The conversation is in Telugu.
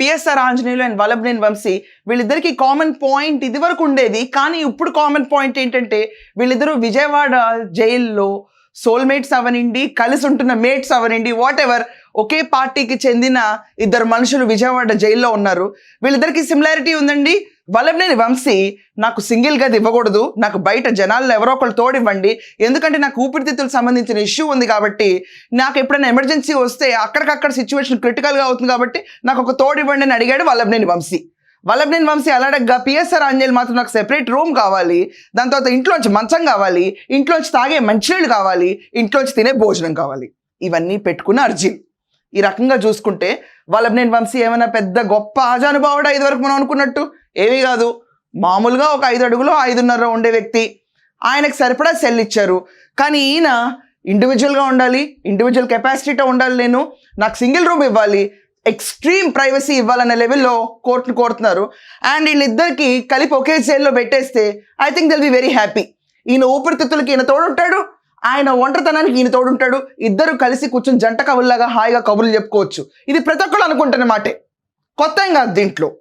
పిఎస్ఆర్ ఆంజనేయులు అండ్ వల్లభనేని వంశీ వీళ్ళిద్దరికి కామన్ పాయింట్ ఇది వరకు ఉండేది. కానీ ఇప్పుడు కామన్ పాయింట్ ఏంటంటే వీళ్ళిద్దరూ విజయవాడ జైల్లో సోల్మేట్స్ అవనండి కలిసి ఉంటున్న మేట్స్ అవనండి వాట్ ఎవర్ ఒకే పార్టీకి చెందిన ఇద్దరు మనుషులు విజయవాడ జైల్లో ఉన్నారు. వీళ్ళిద్దరికి సిమిలారిటీ ఉందండి. వల్లభనేని వంశీ నాకు సింగిల్ గది ఇవ్వకూడదు. నాకు బయట జనాల్లో ఎవరో ఒకళ్ళు తోడివ్వండి. ఎందుకంటే నాకు ఊపిరితిత్తులకు సంబంధించిన ఇష్యూ ఉంది కాబట్టి నాకు ఎప్పుడైనా ఎమర్జెన్సీ వస్తే అక్కడికక్కడ సిచ్యువేషన్ క్రిటికల్గా అవుతుంది కాబట్టి నాకు ఒక తోడివ్వండి అని అడిగాడు వల్లభనేని వంశీ. వల్లభనేని వంశీ అలాడగ్గా పిఎస్ఆర్ ఆంజనేయులు మాత్రం నాకు సెపరేట్ రూమ్ కావాలి. దాని తర్వాత ఇంట్లోంచి మంచం కావాలి. ఇంట్లోంచి తాగే మంచినీళ్ళు కావాలి. ఇంట్లోంచి తినే భోజనం కావాలి. ఇవన్నీ పెట్టుకున్న అర్జీ ఈ రకంగా చూసుకుంటే వల్లభనేని వంశీ ఏమైనా పెద్ద గొప్ప ఆజానుభావుడా ఇదివరకు మనం అనుకున్నట్టు? ఏమీ కాదు. మామూలుగా ఒక ఐదు అడుగులో ఐదున్నర ఉండే వ్యక్తి. ఆయనకు సరిపడా సెల్ ఇచ్చారు. కానీ ఈయన ఇండివిజువల్గా ఉండాలి ఇండివిజువల్ కెపాసిటీతో ఉండాలి నేను. నాకు సింగిల్ రూమ్ ఇవ్వాలి. ఎక్స్ట్రీమ్ ప్రైవసీ ఇవ్వాలనే లెవెల్లో కోర్టును కోరుతున్నారు. అండ్ వీళ్ళిద్దరికి కలిపి ఒకే జైల్లో పెట్టేస్తే I think they'll be very happy. ఈయన ఊపిరితిత్తులకి ఈయన తోడుంటాడు. ఆయన ఒంటరితనానికి ఈయన తోడుంటాడు. ఇద్దరు కలిసి కూర్చొని జంట కవుల్లాగా హాయిగా కబుర్లు చెప్పుకోవచ్చు. ఇది ప్రతి ఒక్కరు అనుకుంటున్న మాటే. కొత్త ఏం కాదు దీంట్లో.